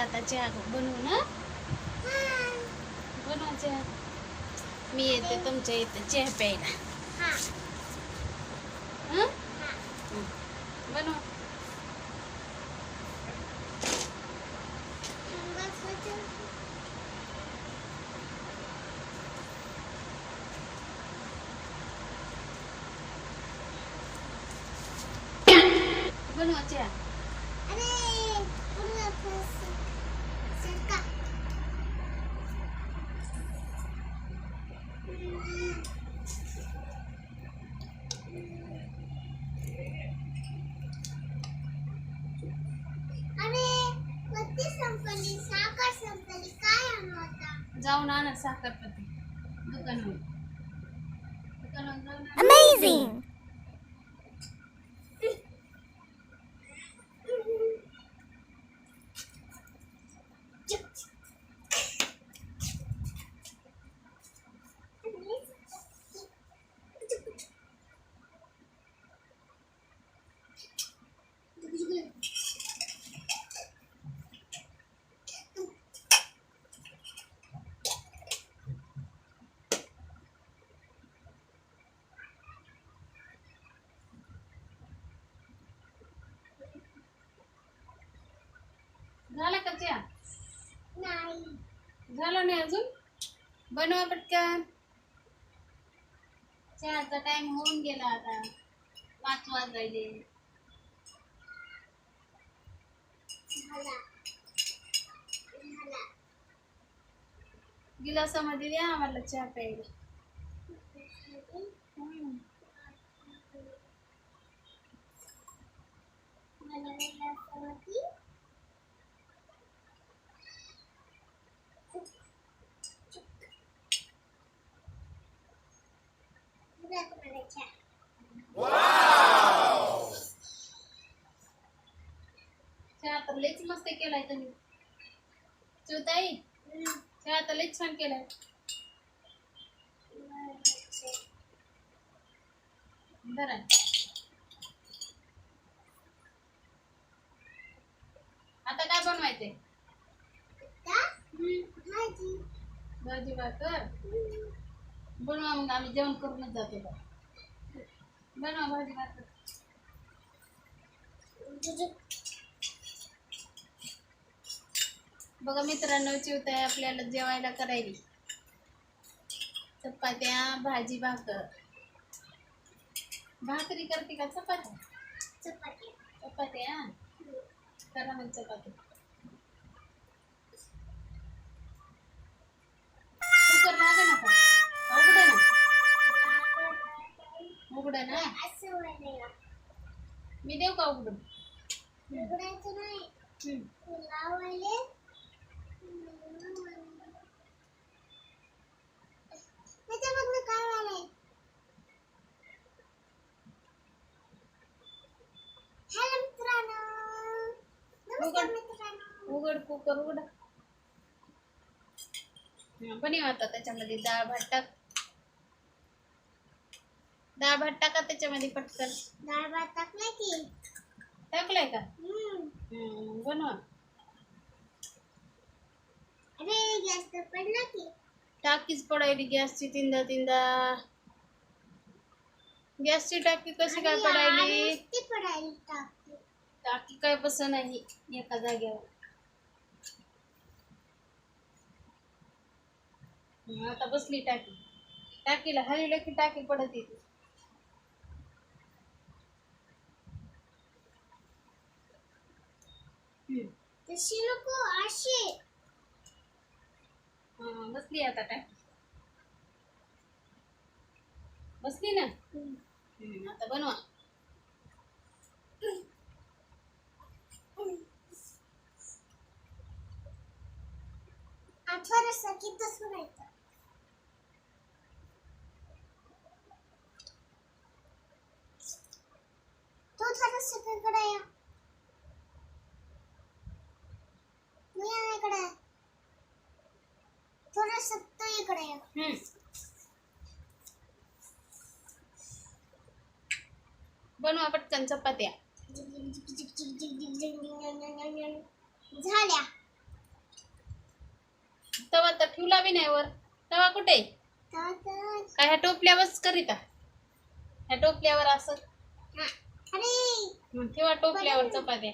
पण दे आता चहा बनवू ना बनवा चहा मी येते तुमच्या इथं चहा प्यायला हं? हं. बनवा बनवा चहा जाऊन आणा साखरपती दुकानावर. दुकानावर जाऊन आणा. Amazing! झाला का चहा झालं नाही अजून? बनवा पटकन. चहाचा टाइम होऊन गेला आता. पाच वाजायले. गिलासामध्ये द्या आम्हाला चहा प्यायला. मला वेगळं असं की तुला तुम्हाला चहा तर लईच मस्त केलाय तुम्ही. चिवताई चहा तर लईच छान केलाय. बरं. आता काय बनवायचंय? भाजी भाजी भाकर. बनवा मग आम्ही जेवण करूनच जातो बा. बनवा भाजी भाकर बघा मित्रांनो चिवताय आपल्याला जेवायला करायली. चपात्या भाजी भाकर. भाकरी करते का चपात्या? चपात्या. चपात्या करा मग चपाती उघडा ना असं वाटायला मी देऊ का उघडून उघडायचं नाही हम्म. लावायले त्याच्यामधनं काय व्हायलंय हॅलो मित्रांनो नमस्कार उघड. मित्रांनो उघड कुकर उघडा हा, बनव आता त्याच्यामध्ये डाळ भात टाक डाळ भात टाका त्याच्यामध्ये पटकन. डाळ भात टाकलाय की. टाकलाय का? हम्म. बनवा. अरे गॅस तर पडला की. टाकीच पडायली गॅसची तीनदा तीनदा. गॅसची टाकी कशी काय पडायली? नुसती पडायली टाकी. टाकी काय बस नाही एका जाग्यावर हं, आता बसली टाकी. टाकीला हलवलं की टाकी पडत येते. तशी नको अशी बसली आता टाकी बसली ना? आता बनवा. आठवा रस्ता किती सोडायचा तो थोडा सगळीकडे या मी या इकडे थोडा सत्ता इकडे या हं. बनवा पटकन चपात्या. झाल्या. तवा तर ठेवला बी नाही वर. तवा कुठे? काय ह्या टोपल्यावरच करीता ह्या टोपल्यावर असं. ठेवा टोपल्यावर चपात्या.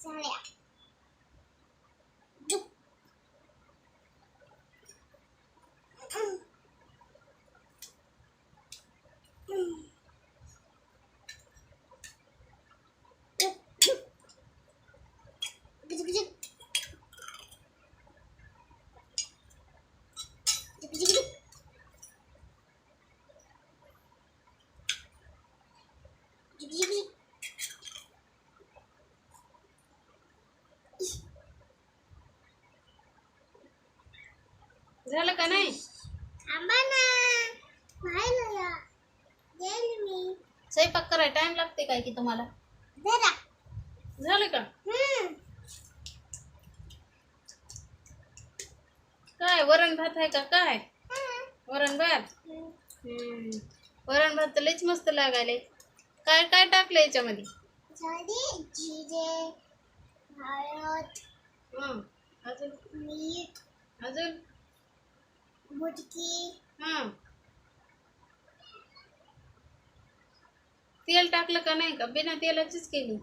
झाल्या. झालं का नाही? थांबा ना. मी. स्वयंपाक करायला टाइम लागते काय की तुम्हाला? जरा. झालं का? हम्म. काय वरण भात आहे का? काय. वरण भात. हम्म. वरण भात तर लईच मस्त लागायले. काय काय टाकलं याच्यामध्ये? झाली जिरे हळद हं. अजून? मीठ. अजून? बुटकी हाँ। तेल टाकलं का नाही का? बिना तेलाचीच केली.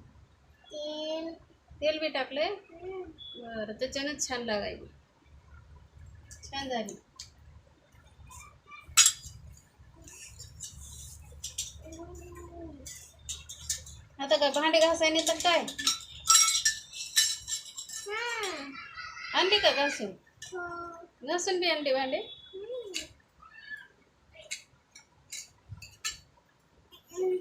तेल. तेल बी टाकलंय? हम्म. बरं त्याच्यानंच छान लागायली. छान झाली. आता काय भांडे घासायने तर काय. आणली का घासून? हो. घासून बी आणली भांडे हम्म. हम्म.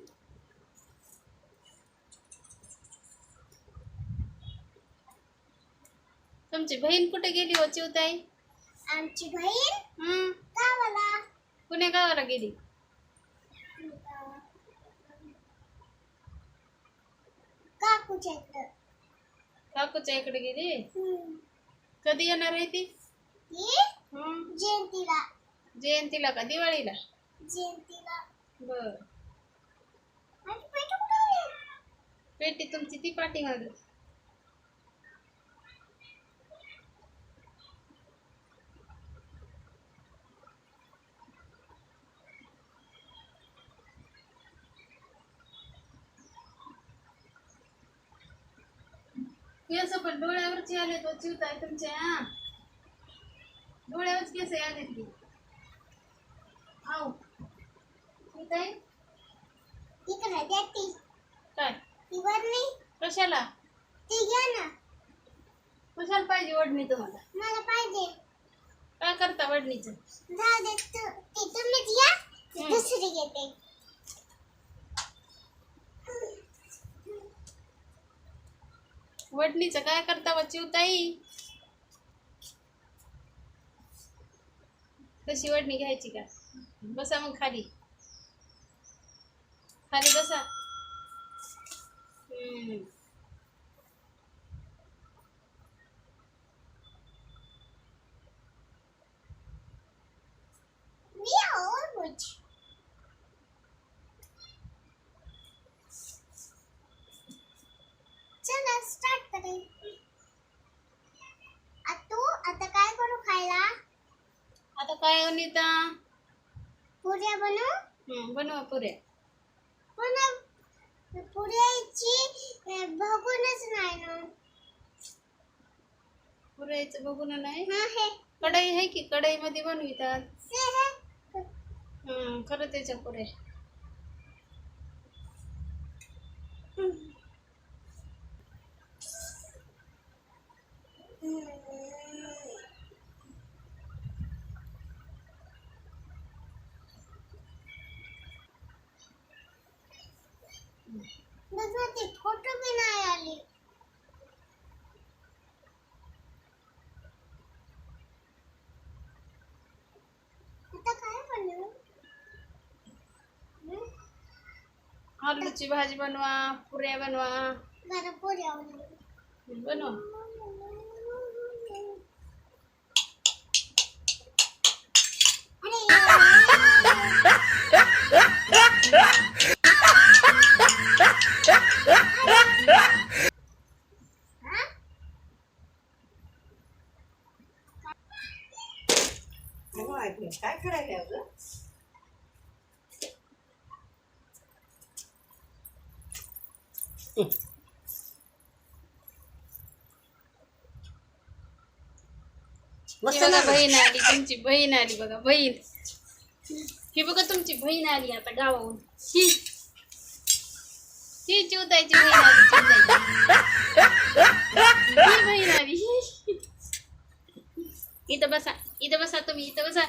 तुमची बहीण कुठे गेली हो चिवताई आमची बहीण हं गावाला पुणे गावाला गेली काकूच्या इकडं काकूच्या इकडे गेली हम्म. कधी येणार आहे ती ती हं जयंतीला जयंतीला का? दिवाळीला? जयंतीला. बर? पेटी तुमची ती पाठी माग केस पण डोळ्यावरची आले तो चिवताय तुमच्या. डोळ्यावरच केस आले की. चिवताय इकडं द्या ती. काय? ती वरणी. कशाला? ती घ्या ना. कशाला पाहिजे वडणी तुम्हाला? मला पाहिजे. काय करता वडणीचं? जाऊ दे तू. ती तुम्हीच घ्या. ती हम्म. दुसरी घेते. वडणीचं काय करता व चिवताई? तशी वडणी घ्यायची का? बसा मग खाली. खाली बसा. चला स्टार्ट तू आता काय करू खायला? आता काय पुऱ्या बनवू. हम्म, बनवा पुऱ्या. नाही ना. पुऱ्याचं बघून नाही. कढई आहे की कढईमध्ये बनवितात? हे हे. हम्म, खरं त्याच्या बघा आलूची भाजी बनवा पुऱ्या बनवा. बनवा. काय करायला बहीण आली तुमची बहीण आली बघा बहीण. ही बघा तुमची बहीण आली आता गावाहून. ही. ही चिवतायची बहीण आली ही बहीण आली. इथं बसा इथं बसा तुम्ही इथं बसा.